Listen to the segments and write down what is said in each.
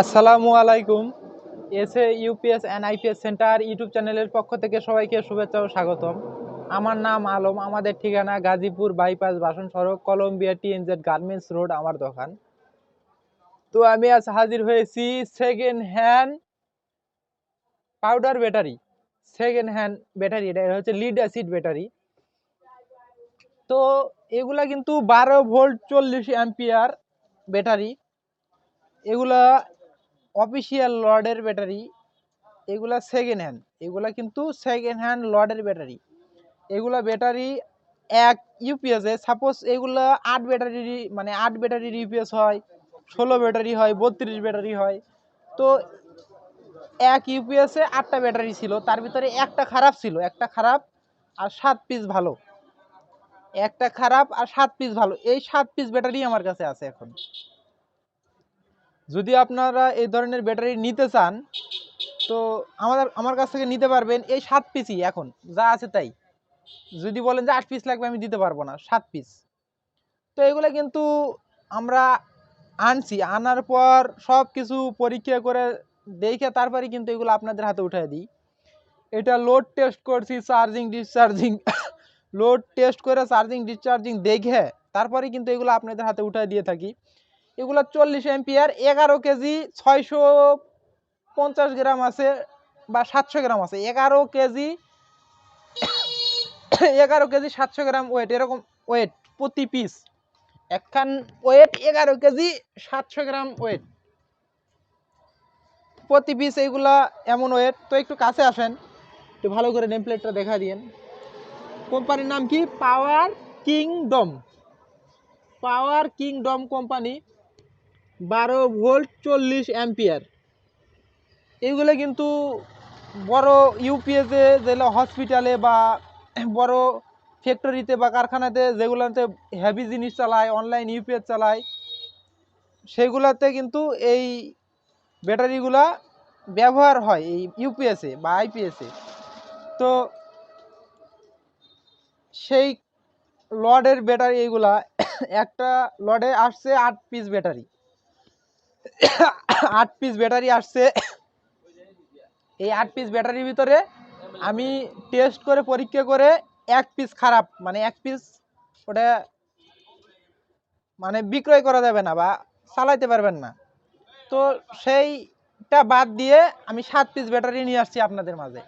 আসসালামু আলাইকুম। S A UPS and IPS center YouTube চ্যানেলের পক্ষ থেকে সবাইকে শুভেচ্ছা ও স্বাগতম। আমার নাম আলম, আমাদের ঠিকানা গাজীপুর বাইপাস বাসন সড়ক, কলম্বিয়া টিএনজেড গার্মেন্টস রোড, আমার দোকান। তো আমি আজ হাজির হয়েছি second hand powder battery second hand battery এটা হচ্ছে লিড অ্যাসিড ব্যাটারি তো এগুলা কিন্তু বারো ভোল্ট চল্লিশ অ্যাম্পিয়ার ব্যাটারি এগুলা অফিসিয়াল লর্ডের ব্যাটারি এগুলা সেকেন্ড হ্যান্ড এগুলা কিন্তু সেকেন্ড হ্যান্ড লর্ডের ব্যাটারি এগুলা ব্যাটারি এক ইউপিএসে সাপোজ এগুলা আট ব্যাটারির মানে আট ব্যাটারির ইউপিএস হয়, ষোলো ব্যাটারি হয়, বত্রিশ ব্যাটারি হয়। তো এক ইউপিএসে আটটা ব্যাটারি ছিল, তার ভিতরে একটা খারাপ ছিল। একটা খারাপ আর সাত পিস ভালো। একটা খারাপ আর সাত পিস ভালো। এই সাত পিস ব্যাটারি আমার কাছে আছে এখন। যদি আপনারা এই ধরনের ব্যাটারি নিতে চান, তো আমাদের, আমার কাছ থেকে নিতে পারবেন এই সাত পিসই এখন, যা আছে তাই। যদি বলেন যে আট পিস লাগবে, আমি দিতে পারব না, সাত পিস। তো এগুলো কিন্তু আমরা আনছি, আনার পর সব কিছু পরীক্ষা করে দেখে তারপরে কিন্তু এগুলো আপনাদের হাতে উঠিয়ে দিই। এটা লোড টেস্ট করছি চার্জিং ডিসচার্জিং লোড টেস্ট করে চার্জিং ডিসচার্জিং দেখে তারপরে কিন্তু এগুলো আপনাদের হাতে উঠিয়ে দিয়ে থাকি। এগুলো চল্লিশ এমপিয়ার, এগারো কেজি ছয়শো পঞ্চাশ গ্রাম আছে বা সাতশো গ্রাম আছে। এগারো কেজি এগারো কেজি সাতশো গ্রাম ওয়েট এরকম ওয়েট প্রতি পিস একখান ওয়েট এগারো কেজি সাতশো গ্রাম ওয়েট প্রতি পিস এইগুলা এমন ওয়েট তো একটু কাছে আসেন, একটু ভালো করে নেম প্লেটটা দেখা দিন কোম্পানির নাম কি? Power kingdom power kingdom company বারো ভোল্ট চল্লিশ অ্যাম্পিয়ার। এইগুলো কিন্তু বড় ইউপিএসে যেগুলো হসপিটালে বা বড় ফ্যাক্টরিতে বা কারখানাতে যেগুলোতে হেভি জিনিস চালায় অনলাইন ইউপিএস চালায়, সেগুলোতে কিন্তু এই ব্যাটারিগুলা ব্যবহার হয় এই ইউপিএসে বা আইপিএসে তো সেই লডের ব্যাটারি এইগুলা একটা লডে আসছে আট পিস ব্যাটারি। আট পিস ব্যাটারি আসছে। এই আট পিস ব্যাটারির ভিতরে আমি টেস্ট করে, পরীক্ষা করে এক পিস খারাপ মানে এক পিস ওটা মানে বিক্রয় করা যাবে না বা চালাইতে পারবেন না। তো সেইটা বাদ দিয়ে আমি সাত পিস ব্যাটারি নিয়ে আসছি আপনাদের মাঝে।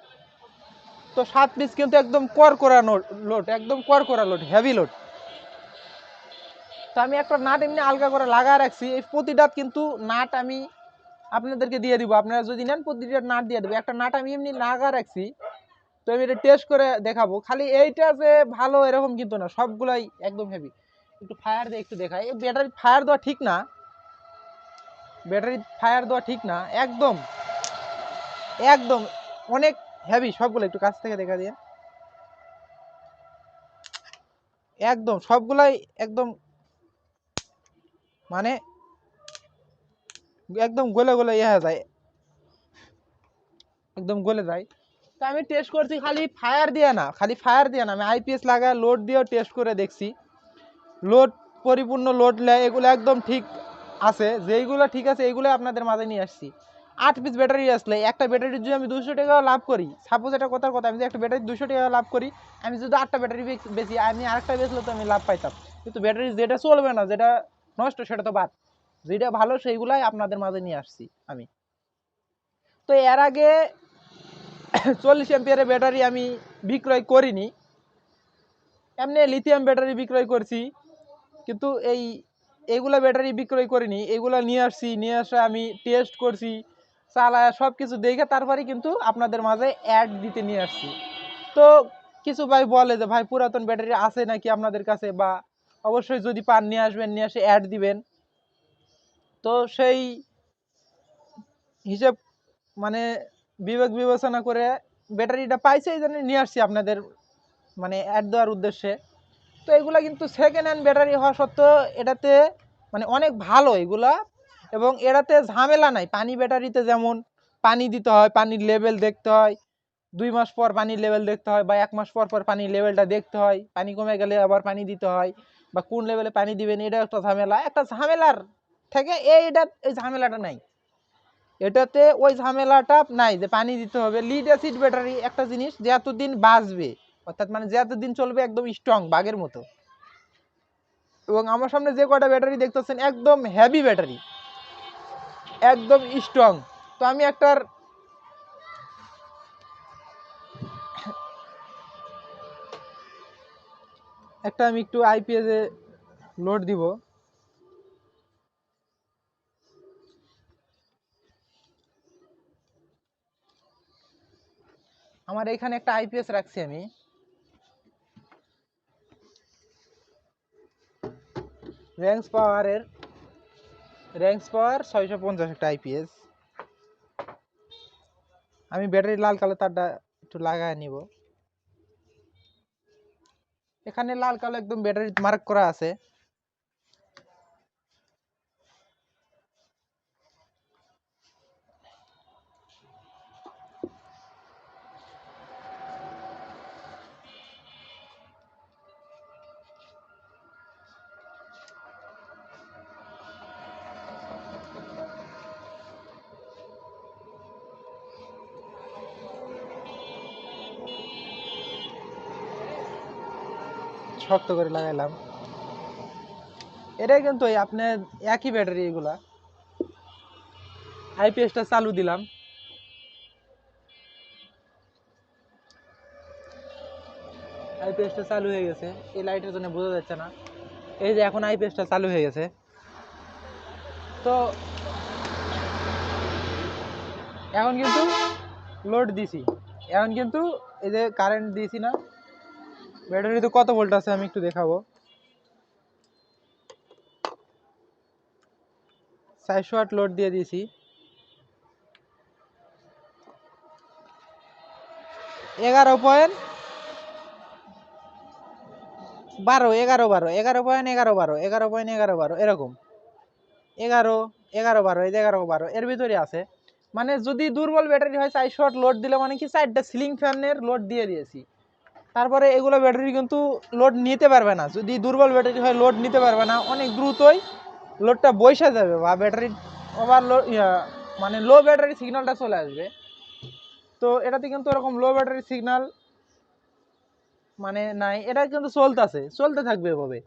তো সাত পিস কিন্তু একদম কর করা লোড একদম কর করা লোড হেভি লোড তো আমি একটা নাট এমনি আলগা করে লাগা রাখছি। এই প্রতিটা কিন্তু নাট আমি আপনাদেরকে দিয়ে দিব। আপনারা যদি নেন, প্রতিটা নাট দিয়ে দেবো। একটা নাট আমি এমনি লাগা রাখছি। তো আমি এটা টেস্ট করে দেখাবো। খালি এইটা যে ভালো এরকম কিন্তু না, সবগুলাই একদম হেভি একটু ফায়ার দিয়ে একটু দেখাই। এই ব্যাটারি ফায়ার দেওয়া ঠিক না। ব্যাটারি ফায়ার দেওয়া ঠিক না। একদম একদম অনেক হেভি সবগুলো একটু কাছ থেকে দেখা দিয়ে। একদম, সবগুলাই একদম মানে একদম গলে গলে ইয়ে যায়। একদম গলে যায়। তো আমি টেস্ট করছি, খালি ফায়ার দিয়ে না, খালি ফায়ার দিয়ে না, আমি আইপিএস লাগায় লোড দিয়েও টেস্ট করে দেখছি। লোড পরিপূর্ণ লোড এগুলো একদম ঠিক আছে, যেইগুলো ঠিক আছে এইগুলো আপনাদের মাঝে নিয়ে আসছি। আট পিস ব্যাটারি আসলে, একটা ব্যাটারির যদি আমি দুশো টাকা লাভ করি সাপোজ এটা কথার কথা, আমি যদি একটা ব্যাটারি দুশো টাকা লাভ করি, আমি যদি আটটা ব্যাটারি বেশি আমি আরেকটা বেচলে তো আমি লাভ পাইতাম। কিন্তু ব্যাটারি যেটা চলবে না, যেটা নষ্ট, সেটা তো বাদ। যেটা ভালো, সেইগুলাই আপনাদের মাঝে নিয়ে আসছি আমি। তো এর আগে চল্লিশ এম্পিয়ারের ব্যাটারি আমি বিক্রয় করিনি। এমনি লিথিয়াম ব্যাটারি বিক্রয় করছি। কিন্তু এই এগুলা ব্যাটারি বিক্রয় করিনি। এগুলা নিয়ে আসছি, নিয়ে আসে আমি টেস্ট করছি, চালায় সব কিছু দেখে তারপরে কিন্তু আপনাদের মাঝে অ্যাড দিতে নিয়ে আসছি। তো কিছু ভাই বলে যে, ভাই, পুরাতন ব্যাটারি আছে নাকি আপনাদের কাছে? বা অবশ্যই যদি পান, নিয়ে আসবেন, নিয়ে আসে অ্যাড দিবেন। তো সেই হিসেব মানে বিবেক বিবেচনা করে ব্যাটারিটা পাইছে এই জন্য নিয়ে আসছি আপনাদের মানে অ্যাড দেওয়ার উদ্দেশ্যে। তো এগুলা কিন্তু সেকেন্ড হ্যান্ড ব্যাটারি হওয়া সত্ত্বেও এটাতে মানে অনেক ভালো এগুলা। এবং এটাতে ঝামেলা নাই, পানি ব্যাটারিতে যেমন পানি দিতে হয়, পানির লেভেল দেখতে হয়, দুই মাস পর পানির লেভেল দেখতে হয় বা এক মাস পর পর পানির লেভেলটা দেখতে হয়, পানি কমে গেলে আবার পানি দিতে হয়। বা কোন লেভেলে পানি দিবেন, এটা একটা ঝামেলা। একটা ঝামেলার থেকে এইটা, এই ঝামেলাটা নাই। এটাতে ওই ঝামেলাটা নাই যে পানি দিতে হবে। লিড অ্যাসিড ব্যাটারি একটা জিনিস যে এতদিন বাঁচবে, অর্থাৎ মানে যে এতদিন চলবে একদম স্ট্রং বাঘের মতো। এবং আমার সামনে যে কয়টা ব্যাটারি দেখতেছেন, একদম হেভি ব্যাটারি একদম স্ট্রং তো আমি একটার একটা আমি একটু আইপিএস লোড দিব। আমার এখানে একটা আইপিএস রাখছি আমি। র্যাঙ্কস পাওয়ারের র্যাঙ্কস পাওয়ার ছয়শো পঞ্চাশ একটা আইপিএস আমি ব্যাটারি লাল কালো তারটা একটু লাগায় নিব। এখানে লাল কালো একদম ব্যাটারি মার্ক করা আছে। শক্ত করে লাগাইলাম। এটাই কিন্তু আপনার একই ব্যাটারি এগুলা। আইপিএসটা চালু দিলাম। আইপিএসটা চালু হয়ে গেছে। এই লাইটের জন্য বোঝা যাচ্ছে না। এই যে এখন আইপিএসটা চালু হয়ে গেছে। তো এখন কিন্তু লোড দিছি। এখন কিন্তু এই যে কারেন্ট দিয়েছি না। ব্যাটারিতে কত ভোল্ট আছে আমি একটু দেখাবো। চারশো আট লোড দিয়ে দিয়েছি। এগারো পয়েন্ট বারো, এগারো বারো, এগারো পয়েন্ট এগারো বারো, এগারো পয়েন্ট এগারো বারো, এরকম। এগারো এগারো বারো, এই যে এগারো বারো, এর ভিতরে আছে। মানে যদি দুর্বল ব্যাটারি হয়, চারশো আট লোড দিলে মানে কি চারটা সিলিং ফ্যানের লোড দিয়ে দিয়েছি। তারপরে এগুলো ব্যাটারি কিন্তু লোড নিতে পারবে না। যদি দুর্বল ব্যাটারি হয় লোড নিতে পারবে না। অনেক দ্রুতই লোডটা বৈশা যাবে বা ব্যাটারি ওভার লো মানে লো ব্যাটারি সিগন্যালটা চলে আসবে। তো এটাতে কিন্তু এরকম লো ব্যাটারি সিগন্যাল মানে নাই। এটা কিন্তু চলতেছে। চলতে থাকবে এভাবে।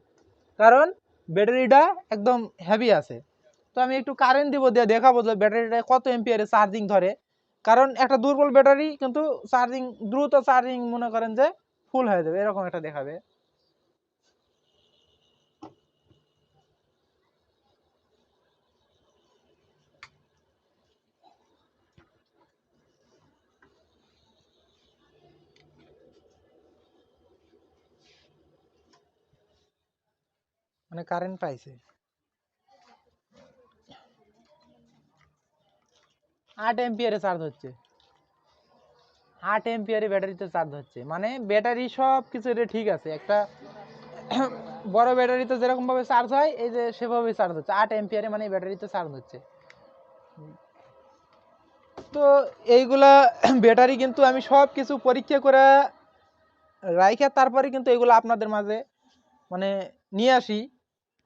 কারণ ব্যাটারিটা একদম হেভি আছে। তো আমি একটু কারেন্ট দিব দিয়ে দেখাবো যে ব্যাটারিটা কত এমপিয়ারে চার্জিং ধরে। কারণ একটা দুর্বল ব্যাটারি কিন্তু চার্জিং দ্রুত চার্জিং মনে করেন যে ফুল হয়ে যাবে এরকম একটা দেখাবে। মানে কারেন্ট পাইছে। আট এম্পিয়ারে চার্জ হচ্ছে। আট এম্পিয়ারে ব্যাটারিতে চার্জ হচ্ছে। মানে ব্যাটারি সব কিছু এটা ঠিক আছে। একটা বড় ব্যাটারিতে যেরকম ভাবে চার্জ হয়, এই যে সেভাবে চার্জ হচ্ছে। আট এম্পিয়ারে মানে ব্যাটারিতে চার্জ হচ্ছে। তো এইগুলা ব্যাটারি কিন্তু আমি সব কিছু পরীক্ষা করে রাইখা তারপরে কিন্তু এগুলো আপনাদের মাঝে মানে নিয়ে আসি।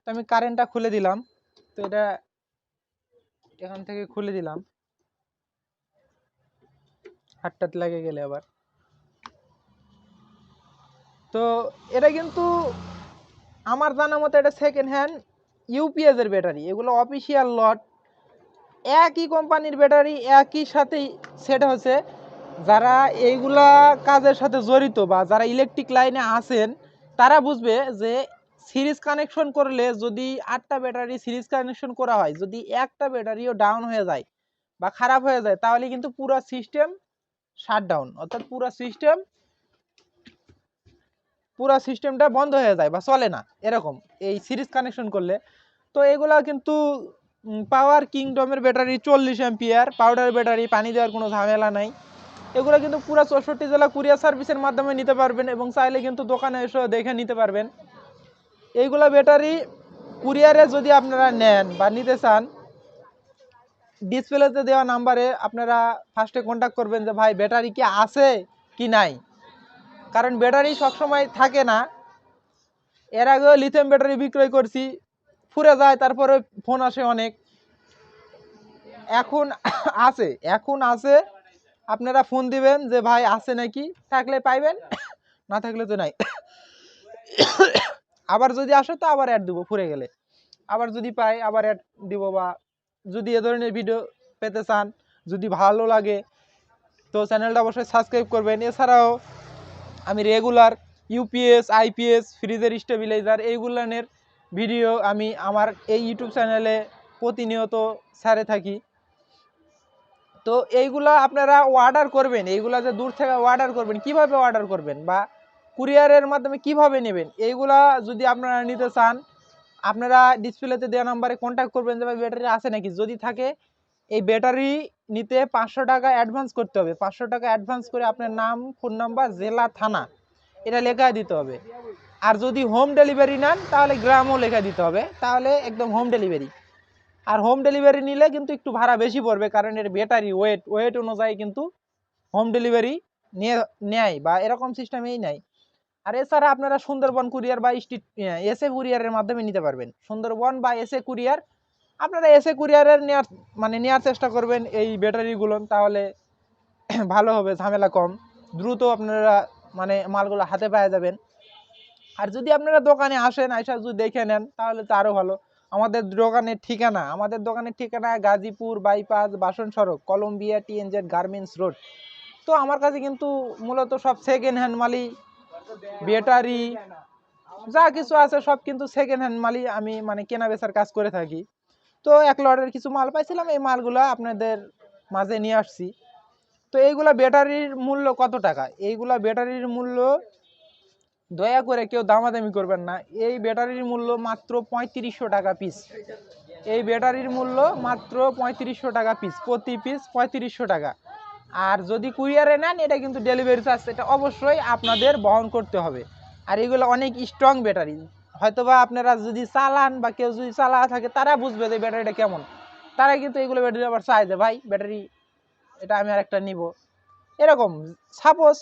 তো আমি কারেন্টটা খুলে দিলাম। তো এটা এখান থেকে খুলে দিলাম। হাতটাত লাগে গেলে আবার। তো এটা কিন্তু আমার জানা মতো এটা সেকেন্ড হ্যান্ড ইউপিএস এর ব্যাটারি এগুলো অফিসিয়াল লট একই কোম্পানির ব্যাটারি একই সাথে সেট হচ্ছে যারা এইগুলা কাজের সাথে জড়িত বা যারা ইলেকট্রিক লাইনে আছেন, তারা বুঝবে যে সিরিজ কানেকশন করলে যদি আটটা ব্যাটারি সিরিজ কানেকশন করা হয়, যদি একটা ব্যাটারিও ডাউন হয়ে যায় বা খারাপ হয়ে যায়, তাহলে কিন্তু পুরো সিস্টেম শাটডাউন অর্থাৎ পুরো সিস্টেম পুরো সিস্টেমটা বন্ধ হয়ে যায় বা চলে না, এরকম এই সিরিজ কানেকশন করলে। তো এগুলা কিন্তু পাওয়ার কিংডমের ব্যাটারি চল্লিশ অ্যাম্পিয়ার পাউডার ব্যাটারি পানি দেওয়ার কোনো ঝামেলা নাই। এগুলো কিন্তু পুরো চৌষট্টি জেলা কুরিয়ার সার্ভিসের মাধ্যমে নিতে পারবেন এবং চাইলে কিন্তু দোকানে এসে দেখে নিতে পারবেন। এইগুলো ব্যাটারি কুরিয়ারে যদি আপনারা নেন বা নিতে চান ডিসপ্লেতে দেওয়া নাম্বারে আপনারা ফার্স্টে কন্ট্যাক্ট করবেন যে, ভাই ব্যাটারি কি আছে কি নাই? কারণ ব্যাটারি সবসময় থাকে না। এর আগেও লিথিয়াম ব্যাটারি বিক্রয় করছি, ফুরে যায় তারপরে ফোন আসে অনেক। এখন আছে এখন আছে। আপনারা ফোন দিবেন যে, ভাই, আছে নাকি? থাকলে পাইবেন, না থাকলে তো নাই। আবার যদি আসে তো আবার অ্যাড দিব, ফুরে গেলে। আবার যদি পাই, আবার অ্যাড দিব বা যদি এ ধরনের ভিডিও পেতে চান, যদি ভালো লাগে, তো চ্যানেলটা অবশ্যই সাবস্ক্রাইব করবেন। এছাড়াও, আমি রেগুলার ইউপিএস আইপিএস ফ্রিজের স্টেবিলাইজার এইগুলানের ভিডিও আমি আমার এই ইউটিউব চ্যানেলে প্রতিনিয়ত ছাড়ে থাকি। তো এইগুলা আপনারা অর্ডার করবেন, এইগুলা যে দূর থেকে অর্ডার করবেন, কীভাবে অর্ডার করবেন বা কুরিয়ারের মাধ্যমে কীভাবে নেবেন, এইগুলা যদি আপনারা নিতে চান আপনারা ডিসপ্লেতে দেওয়া নাম্বারে কন্ট্যাক্ট করবেন যে ভাই ব্যাটারি আছে নাকি। যদি থাকে, এই ব্যাটারি নিতে পাঁচশো টাকা অ্যাডভান্স করতে হবে। পাঁচশো টাকা অ্যাডভান্স করে আপনার নাম ফোন নাম্বার জেলা, থানা, এটা লেখা দিতে হবে। আর যদি হোম ডেলিভারি নেন, তাহলে গ্রামও লেখা দিতে হবে। তাহলে একদম হোম ডেলিভারি আর হোম ডেলিভারি নিলে কিন্তু একটু ভাড়া বেশি পড়বে, কারণ এর ব্যাটারি ওয়েট ওয়েট অনুযায়ী কিন্তু হোম ডেলিভারি নিয়ে, নেয় বা এরকম সিস্টেমেই নেয় আর এছাড়া আপনারা সুন্দরবন কুরিয়ার বা স্ট্রিট এসএ কুরিয়ারের মাধ্যমে নিতে পারবেন। সুন্দরবন বা এসএ কুরিয়ার, আপনারা এসএ কুরিয়ারের নেওয়ার মানে নেওয়ার চেষ্টা করবেন এই ব্যাটারিগুলো, তাহলে ভালো হবে, ঝামেলা কম। দ্রুত আপনারা মানে মালগুলো হাতে পাওয়া যাবেন। আর যদি আপনারা দোকানে আসেন, আইসা যদি দেখে নেন, তাহলে তো আরও ভালো। আমাদের দোকানের ঠিকানা, আমাদের দোকানের ঠিকানা গাজীপুর বাইপাস বাসন সড়ক, কলম্বিয়া টিএনজেড গার্মেন্টস রোড। তো আমার কাছে কিন্তু মূলত সব সেকেন্ড হ্যান্ড মালই ব্যাটারি, যা কিছু আছে সব কিন্তু সেকেন্ড হ্যান্ড মালই আমি মানে কেনা বেচার কাজ করে থাকি। তো এক লটের কিছু মাল পাইছিলাম, এই মালগুলো আপনাদের মাঝে নিয়ে আসছি। তো এইগুলা ব্যাটারির মূল্য কত টাকা? এইগুলা ব্যাটারির মূল্য দয়া করে কেউ দামাদামি করবেন না। এই ব্যাটারির মূল্য মাত্র পঁয়ত্রিশশো টাকা পিস এই ব্যাটারির মূল্য মাত্র পঁয়ত্রিশশো টাকা পিস প্রতি পিস পঁয়ত্রিশশো টাকা। আর যদি কুরিয়ারে নেন, এটা কিন্তু ডেলিভারি চার্জ এটা অবশ্যই আপনাদের বহন করতে হবে। আর এগুলো অনেক স্ট্রং ব্যাটারি হয়তোবা আপনারা যদি চালান বা কেউ যদি চালা থাকে, তারা বুঝবে যে ব্যাটারিটা কেমন। তারা কিন্তু এগুলো ব্যাটারি আবার চায় যে, ভাই ব্যাটারি এটা আমি আর একটা নিব। এরকম। সাপোজ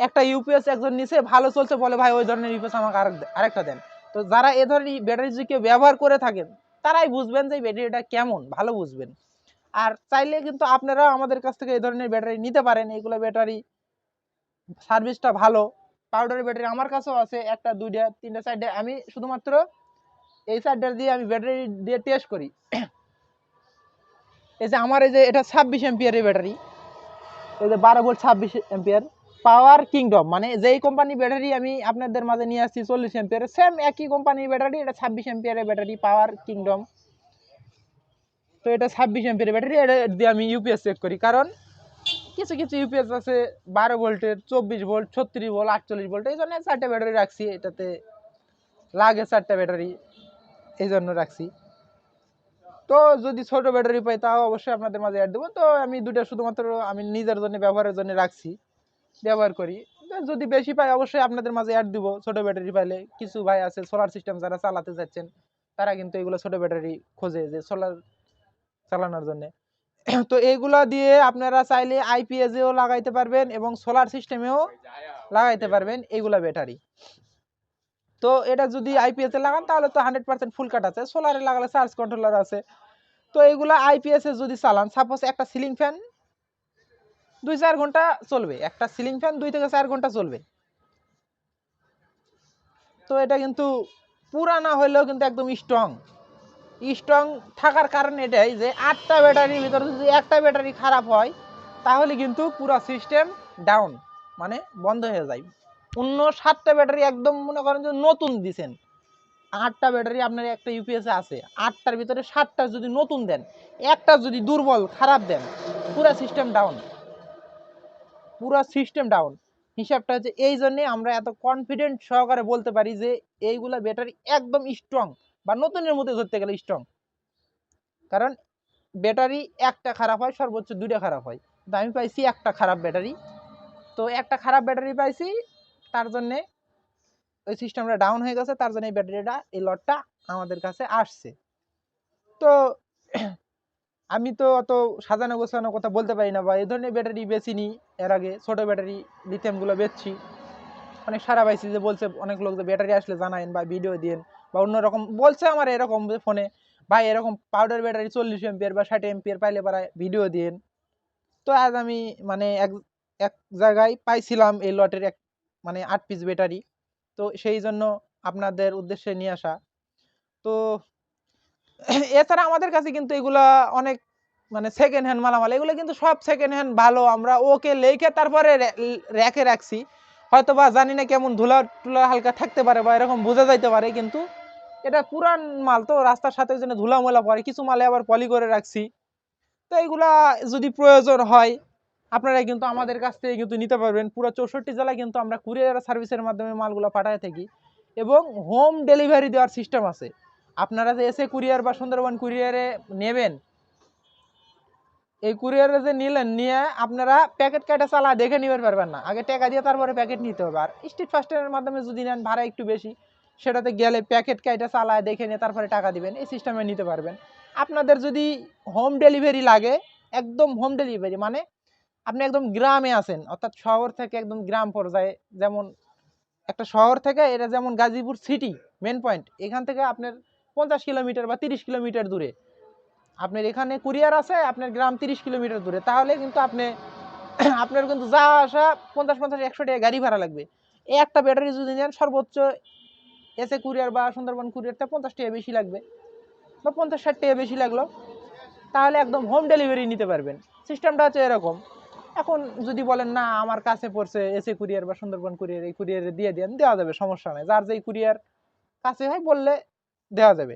একটা ইউপিএস একজন নিচে ভালো চলছে, বলে, ভাই, ওই ধরনের ইউপিএস আমাকে আরেক আরেকটা দেন। তো যারা এ ধরনের ব্যাটারি যদি কেউ ব্যবহার করে থাকেন, তারাই বুঝবেন যে ব্যাটারিটা কেমন, ভালো বুঝবেন। আর চাইলে কিন্তু আপনারাও আমাদের কাছ থেকে এই ধরনের ব্যাটারি নিতে পারেন। এগুলো ব্যাটারি সার্ভিসটা ভালো। পাউডারের ব্যাটারি আমার কাছেও আছে, একটা, দুইটা, তিনটা সাইডে আমি শুধুমাত্র এই সাইডটা দিয়ে আমি ব্যাটারি দিয়ে টেস্ট করি। এই যে আমার এই যে এটা ছাব্বিশ এমপিয়ারের ব্যাটারি এই যে বারো ভোল্ট ছাব্বিশ এমপিয়ার পাওয়ার কিংডম মানে যেই কোম্পানি ব্যাটারি আমি আপনাদের মাঝে নিয়ে আসছি চল্লিশ এমপিয়ারের সেম একই কোম্পানির ব্যাটারি এটা ছাব্বিশ এমপিয়ারের ব্যাটারি পাওয়ার কিংডম তো এটা ছাব্বিশ এমপিয়ারের ব্যাটারি, এটা দিয়ে আমি ইউপিএস চেক করি। কারণ কিছু কিছু ইউপিএস আছে, বারো ভোল্টের, চব্বিশ ভোল্ট, ছত্রিশ ভোল্ট, আটচল্লিশ ভোল্ট, এই জন্য চারটে ব্যাটারি রাখছি। এটাতে লাগে চারটে ব্যাটারি, এই জন্য রাখছি। তো যদি ছোট ব্যাটারি পাই, তাও অবশ্যই আপনাদের মাঝে অ্যাড দেবো। তো আমি দুটা শুধুমাত্র আমি নিজের জন্য, ব্যবহারের জন্য রাখছি, ব্যবহার করি। যদি বেশি পাই, অবশ্যই আপনাদের মাঝে অ্যাড দিব। ছোট ব্যাটারি পাইলে কিছু ভাই আছে সোলার সিস্টেম যারা চালাতে যাচ্ছেন, তারা কিন্তু এগুলো ছোট ব্যাটারি খোঁজে যে সোলার চালানোর জন্য। তো এইগুলা দিয়ে আপনারা চাইলে আইপিএসেও লাগাইতে পারবেন এবং সোলার সিস্টেমেও লাগাইতে পারবেন এইগুলা ব্যাটারি তো এটা যদি আইপিএস এ লাগান তাহলে তো হান্ড্রেড পার্সেন্ট ফুল কাট আছে। সোলারে লাগালে চার্জ কন্ট্রোলার আছে। তো এইগুলা আইপিএস এ যদি চালান সাপোজ একটা সিলিং ফ্যান দুই চার ঘণ্টা চলবে। একটা সিলিং ফ্যান দুই থেকে চার ঘণ্টা চলবে। তো এটা কিন্তু পুরা না হইলেও কিন্তু একদম স্ট্রং স্ট্রং থাকার কারণ এটাই যে আটটা ব্যাটারির ভিতরে যদি একটা ব্যাটারি খারাপ হয়, তাহলে কিন্তু পুরো সিস্টেম ডাউন মানে বন্ধ হয়ে যায়। অন্য সাতটা ব্যাটারি একদম মনে করেন যে নতুন দিছেন। আটটা ব্যাটারি আপনার একটা ইউপিএসে আছে, আটটার ভিতরে সাতটা যদি নতুন দেন, একটা যদি দুর্বল, খারাপ দেন, পুরো সিস্টেম ডাউন পুরো সিস্টেম ডাউন হিসাবটা হচ্ছে এই জন্যে আমরা এত কনফিডেন্ট সহকারে বলতে পারি যে এইগুলা ব্যাটারি একদম স্ট্রং বা নতুনের মধ্যে ধরতে গেলে স্ট্রং কারণ ব্যাটারি একটা খারাপ হয়, সর্বোচ্চ দুইটা খারাপ হয়। তো আমি পাইছি একটা খারাপ ব্যাটারি তো একটা খারাপ ব্যাটারি পাইছি, তার জন্যে ওই সিস্টেমটা ডাউন হয়ে গেছে, তার জন্য এই ব্যাটারিটা এই লটটা আমাদের কাছে আসছে। তো আমি তো অত সাজানো গোছানো কথা বলতে পারি না, বা এই ধরনের ব্যাটারি বেচিনি এর আগে, ছোটো ব্যাটারি লিথিয়ামগুলো বেচছি। অনেক সারা পাইছি যে বলছে, অনেক লোক যে ব্যাটারি আসলে জানাইন বা ভিডিও দিন বা অন্যরকম বলছে আমার এরকম ফোনে ভাই, এরকম পাউডার ব্যাটারি চল্লিশ এমপিয়ার বা ষাট এমপিয়ার পাইলে পারা ভিডিও দিন তো আজ আমি মানে এক এক জায়গায় পাইছিলাম এই লটের এক মানে আট পিস ব্যাটারি তো সেই জন্য আপনাদের উদ্দেশ্যে নিয়ে আসা। তো এছাড়া আমাদের কাছে কিন্তু এগুলা অনেক মানে সেকেন্ড হ্যান্ড মালামাল, এগুলো কিন্তু সব সেকেন্ড হ্যান্ড ভালো। আমরা ওকে লেখে তারপরে র্যাকে রাখছি। হয়তো বা জানি না কেমন ধুলা টুলা হালকা থাকতে পারে বা এরকম বোঝা যাইতে পারে, কিন্তু এটা পুরান মাল তো, রাস্তার সাথে জন্য ধুলা মোলা পড়ে, কিছু মালে আবার পলি করে রাখছি। তো এইগুলা যদি প্রয়োজন হয়, আপনারা কিন্তু আমাদের কাছ থেকে কিন্তু নিতে পারবেন। পুরো চৌষট্টি জেলায় কিন্তু আমরা কুরিয়ার সার্ভিসের মাধ্যমে মালগুলো পাঠায় থাকি এবং হোম ডেলিভারি দেওয়ার সিস্টেম আছে। আপনারা যে এসে কুরিয়ার বা সুন্দরবন কুরিয়ারে নেবেন এই কুরিয়ারে যে নিলেন, নিয়ে আপনারা প্যাকেট কাটা চালা দেখে নিতে পারবেন না। আগে টাকা দিয়ে তারপরে প্যাকেট নিতে হবে। আর স্ট্রিট ফাস্টের মাধ্যমে যদি নেন, ভাড়া একটু বেশি, সেটাতে গেলে প্যাকেট কাইটা চালায়, দেখে নিয়ে তারপরে টাকা দিবেন, এই সিস্টেমে নিতে পারবেন। আপনাদের যদি হোম ডেলিভারি লাগে, একদম হোম ডেলিভারি মানে আপনি একদম গ্রামে আছেন, অর্থাৎ শহর থেকে একদম গ্রাম পর্যায়ে, যেমন একটা শহর থেকে এটা যেমন গাজীপুর সিটি মেন পয়েন্ট এখান থেকে আপনার পঞ্চাশ কিলোমিটার বা তিরিশ কিলোমিটার দূরে। এখানে কুরিয়ার আছে, আপনার গ্রাম তিরিশ কিলোমিটার দূরে। তাহলে কিন্তু আপনি, আপনার কিন্তু যা আসা পঞ্চাশ পঞ্চাশ একশো টাকা গাড়ি ভাড়া লাগবে। এই একটা ব্যাটারি যদি নেন, সর্বোচ্চ এসে কুরিয়ার বা সুন্দরবন কুরিয়ারটা পঞ্চাশ টাকা বেশি লাগবে বা পঞ্চাশ ষাট টাকা বেশি লাগল। তাহলে একদম হোম ডেলিভারি নিতে পারবেন। সিস্টেমটা হচ্ছে এরকম। এখন যদি বলেন, না, আমার কাছে পড়ছে এসে কুরিয়ার বা সুন্দরবন কুরিয়ার, এই কুরিয়ারে দিয়ে দেন, দেওয়া যাবে, সমস্যা নাই। যার যেই কুরিয়ার কাছে হয় বললে দেওয়া যাবে।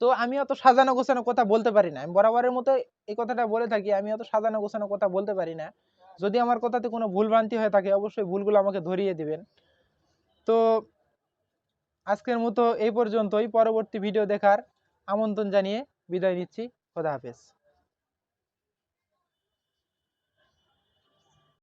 তো আমি অত সাজানো গোছানো কথা বলতে পারি না। আমি বরাবরের মতো এই কথাটা বলে থাকি, আমি অত সাজানো গোছানো কথা বলতে পারি না। যদি আমার কথাতে কোনো ভুলভ্রান্তি হয়ে থাকে, অবশ্যই ভুলগুলো আমাকে ধরিয়ে দিবেন। তো আজকের মতো এই পর্যন্তই। পরবর্তী ভিডিও দেখার আমন্ত্রণ জানিয়ে বিদায় নিচ্ছি। খোদা হাফেজ।